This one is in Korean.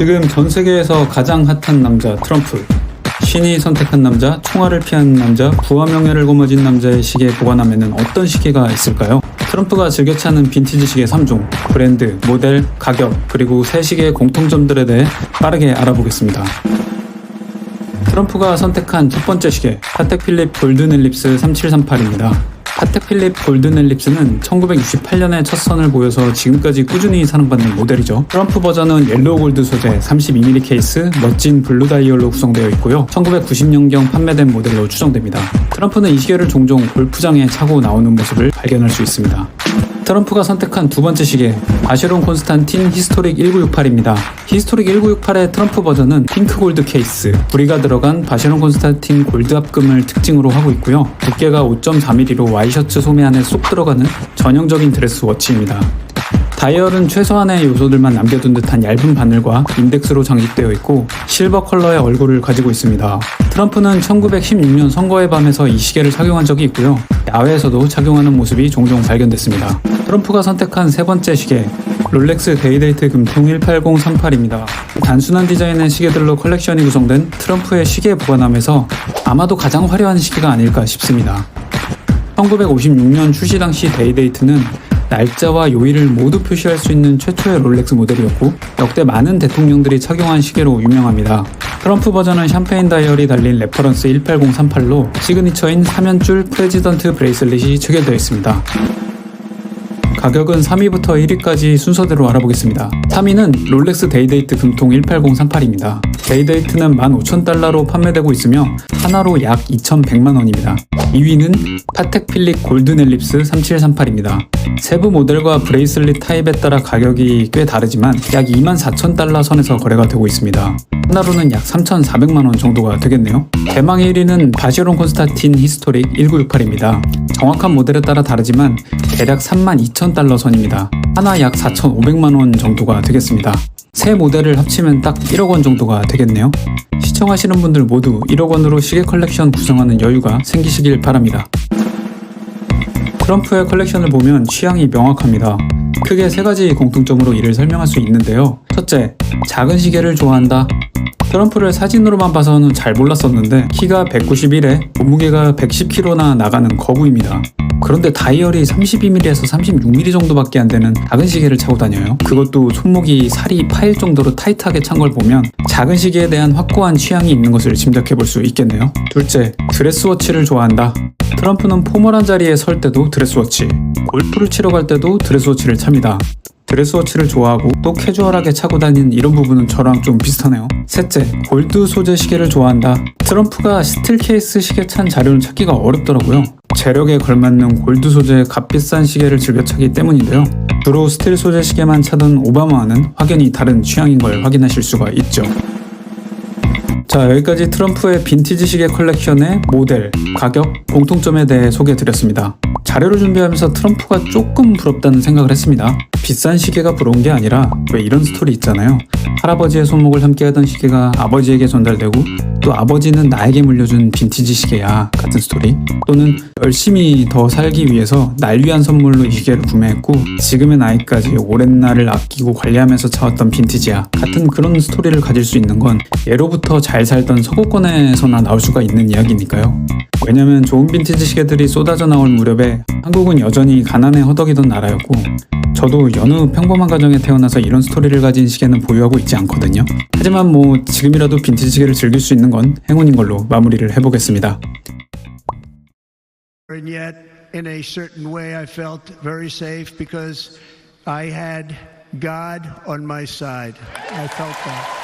지금 전 세계에서 가장 핫한 남자 트럼프. 신이 선택한 남자, 총알을 피한 남자, 부와 명예를 거머쥔 남자의 시계 보관함에는 어떤 시계가 있을까요? 트럼프가 즐겨 차는 빈티지 시계 3종, 브랜드, 모델, 가격, 그리고 새 시계의 공통점들에 대해 빠르게 알아보겠습니다. 트럼프가 선택한 첫 번째 시계, 파텍 필립 골든 엘립스 3738입니다. 파텍 필립 골든 엘립스는 1968년에 첫 선을 보여서 지금까지 꾸준히 사랑받는 모델이죠. 트럼프 버전은 옐로우 골드 소재 32mm 케이스, 멋진 블루 다이얼로 구성되어 있고요. 1990년경 판매된 모델로 추정됩니다. 트럼프는 이 시계를 종종 골프장에 차고 나오는 모습을 발견할 수 있습니다. 트럼프가 선택한 두 번째 시계 바쉐론 콘스탄틴 히스토릭 1968입니다. 히스토릭 1968의 트럼프 버전은 핑크 골드 케이스, 부리가 들어간 바쉐론 콘스탄틴 골드 합금을 특징으로 하고 있고요. 두께가 5.4mm로 와이셔츠 소매 안에 쏙 들어가는 전형적인 드레스 워치입니다. 다이얼은 최소한의 요소들만 남겨둔 듯한 얇은 바늘과 인덱스로 장식되어 있고 실버 컬러의 얼굴을 가지고 있습니다. 트럼프는 1916년 선거의 밤에서 이 시계를 착용한 적이 있고요. 야외에서도 착용하는 모습이 종종 발견됐습니다. 트럼프가 선택한 세 번째 시계 롤렉스 데이데이트 금통 18038입니다. 단순한 디자인의 시계들로 컬렉션이 구성된 트럼프의 시계 보관함에서 아마도 가장 화려한 시계가 아닐까 싶습니다. 1956년 출시 당시 데이데이트는 날짜와 요일을 모두 표시할 수 있는 최초의 롤렉스 모델이었고 역대 많은 대통령들이 착용한 시계로 유명합니다. 트럼프 버전은 샴페인 다이얼이 달린 레퍼런스 18038로 시그니처인 3연줄 프레지던트 브레이슬릿이 체결되어 있습니다. 가격은 3위부터 1위까지 순서대로 알아보겠습니다. 3위는 롤렉스 데이데이트 금통 18038입니다. 데이데이트는 15,000달러로 판매되고 있으며 하나로 약 2,100만원입니다. 2위는 파텍 필립 골든 엘립스 3738입니다. 세부 모델과 브레이슬릿 타입에 따라 가격이 꽤 다르지만 약 24,000달러 선에서 거래가 되고 있습니다. 하나로는 약 3,400만 원 정도가 되겠네요. 대망 1위는 바시론 콘스타틴 히스토릭 1968입니다. 정확한 모델에 따라 다르지만 대략 32,000달러 선입니다. 하나 약 4,500만 원 정도가 되겠습니다. 세 모델을 합치면 딱 1억 원 정도가 되겠네요. 시청하시는 분들 모두 1억 원으로 시계 컬렉션 구성하는 여유가 생기시길 바랍니다. 트럼프의 컬렉션을 보면 취향이 명확합니다. 크게 세 가지 공통점으로 이를 설명할 수 있는데요. 첫째, 작은 시계를 좋아한다. 트럼프를 사진으로만 봐서는 잘 몰랐었는데 키가 191에 몸무게가 110kg나 나가는 거구입니다. 그런데 다이얼이 32mm에서 36mm 정도밖에 안 되는 작은 시계를 차고 다녀요. 그것도 손목이 살이 파일 정도로 타이트하게 찬 걸 보면 작은 시계에 대한 확고한 취향이 있는 것을 짐작해 볼 수 있겠네요. 둘째, 드레스워치를 좋아한다. 트럼프는 포멀한 자리에 설 때도 드레스워치, 골프를 치러 갈 때도 드레스워치를 찹니다. 드레스워치를 좋아하고 또 캐주얼하게 차고 다니는 이런 부분은 저랑 좀 비슷하네요. 셋째, 골드 소재 시계를 좋아한다. 트럼프가 스틸 케이스 시계 찬 자료를 찾기가 어렵더라고요. 재력에 걸맞는 골드 소재의 값비싼 시계를 즐겨 차기 때문인데요. 주로 스틸 소재 시계만 차던 오바마와는 확연히 다른 취향인 걸 확인하실 수가 있죠. 자 여기까지 트럼프의 빈티지 시계 컬렉션의 모델, 가격, 공통점에 대해 소개해드렸습니다. 자료를 준비하면서 트럼프가 조금 부럽다는 생각을 했습니다. 비싼 시계가 부러운 게 아니라 왜 이런 스토리 있잖아요. 할아버지의 손목을 함께하던 시계가 아버지에게 전달되고 또 아버지는 나에게 물려준 빈티지 시계야 같은 스토리 또는 열심히 더 살기 위해서 날 위한 선물로 이 시계를 구매했고 지금의 나이까지 오랜 날을 아끼고 관리하면서 차왔던 빈티지야 같은 그런 스토리를 가질 수 있는 건 예로부터 잘 살던 서구권에서나 나올 수가 있는 이야기니까요. 왜냐면 좋은 빈티지 시계들이 쏟아져 나올 무렵에 한국은 여전히 가난에 허덕이던 나라였고 저도 여느 평범한 가정에 태어나서 이런 스토리를 가진 시계는 보유하고 있지 않거든요. 하지만 뭐 지금이라도 빈티지 시계를 즐길 수 있는 건 행운인 걸로 마무리를 해보겠습니다. And yet, in a certain way, I felt very safe because I had God on my side. I felt that.